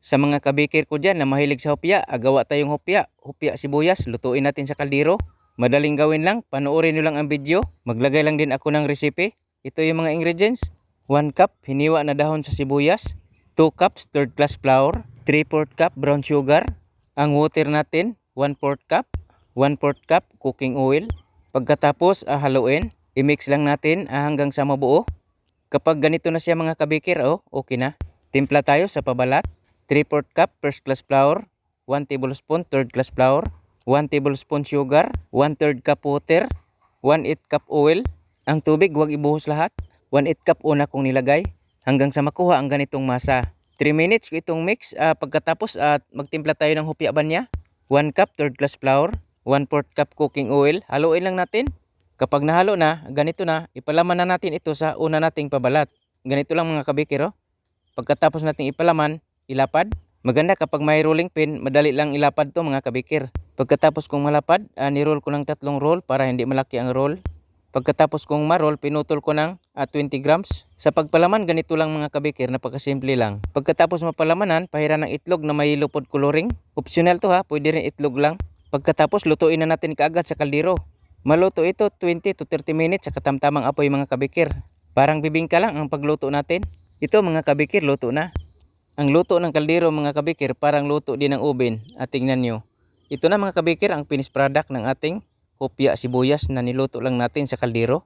Sa mga kabikir ko dyan na mahilig sa hopya, agawa tayong hopya. Hopya sibuyas, lutuin natin sa kaldero. Madaling gawin lang, panoorin nyo lang ang video. Maglagay lang din ako ng recipe. Ito yung mga ingredients. 1 cup hiniwa na dahon sa sibuyas. 2 cups third class flour. 3 4 cup brown sugar. Ang water natin, 1 4 cup. 1 4 cup cooking oil. Pagkatapos, ah, haluin. I-mix lang natin ah, hanggang sa mabuo. Kapag ganito na siya mga kabikir, oh, okay na. Timpla tayo sa pabalat. 3 4 cup first class flour. 1 tablespoon third class flour. 1 tablespoon sugar. 1 third cup water. 1 8 cup oil. Ang tubig, huwag ibuhos lahat. 1 8 cup una kong nilagay. Hanggang sa makuha ang ganitong masa. 3 minutes ko itong mix. ah, pagkatapos, at magtimpla tayo ng hupya niya. 1 cup third class flour. 1 4 cup cooking oil. Haluin lang natin. Kapag nahalo na, ganito na, ipalaman na natin ito sa una nating pabalat. Ganito lang mga kabikir, oh. Pagkatapos nating ipalaman, ilapad. Maganda kapag may rolling pin, madali lang ilapad to mga kabikir. Pagkatapos kong malapad, uh, niroll ko ng tatlong roll para hindi malaki ang roll. Pagkatapos kong ma-roll, pinutol ko ng ah, 20 grams. Sa pagpalaman, ganito lang mga kabikir, napakasimple lang. Pagkatapos mapalamanan, pahiran ng itlog na may lupod coloring. Optional to ha, pwede rin itlog lang. Pagkatapos, lutuin na natin kaagad sa kaldero. Maluto ito 20 to 30 minutes sa katamtamang apoy mga kabikir. Parang bibingka lang ang pagluto natin. Ito mga kabikir, luto na. Ang luto ng kaldero mga kabikir parang luto din ng ubin. At tingnan nyo. Ito na mga kabikir ang finished product ng ating hopya sibuyas na niluto lang natin sa kaldero.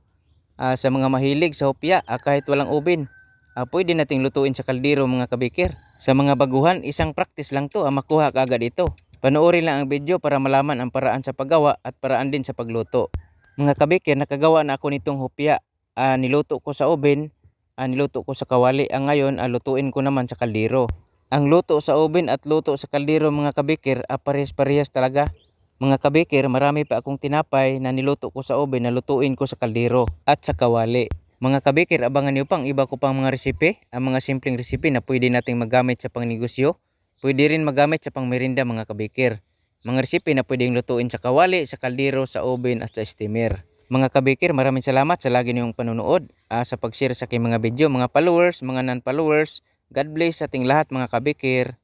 Ah, sa mga mahilig sa hopya ah, kahit walang ubin, ah, pwede nating lutuin sa kaldero mga kabikir. Sa mga baguhan, isang practice lang to ah, makuha ka agad ito. Panoorin lang ang video para malaman ang paraan sa paggawa at paraan din sa pagluto. Mga kabikir, nakagawa na ako nitong hopya. Ah, niluto ko sa oven, ah, niluto ko sa kawali. Ang ngayon, ah, lutuin ko naman sa kaldero. Ang luto sa oven at luto sa kaldero mga kabikir, ah, parehas-parehas talaga. Mga kabikir, marami pa akong tinapay na niluto ko sa oven na lutuin ko sa kaldero at sa kawali. Mga kabikir, abangan niyo pang iba ko pang mga resipe, ang mga simpleng resipe na pwede nating magamit sa pangnegosyo. Pwede rin magamit sa pangmerinda mga kabikir. Mga resipe na pwedeng lutuin sa kawali, sa kaldero, sa oven at sa steamer. Mga kabikir, maraming salamat sa lagi niyong panonood, ah, sa pag-share sa aking mga video, mga followers, mga non-followers. God bless sa ating lahat mga kabikir.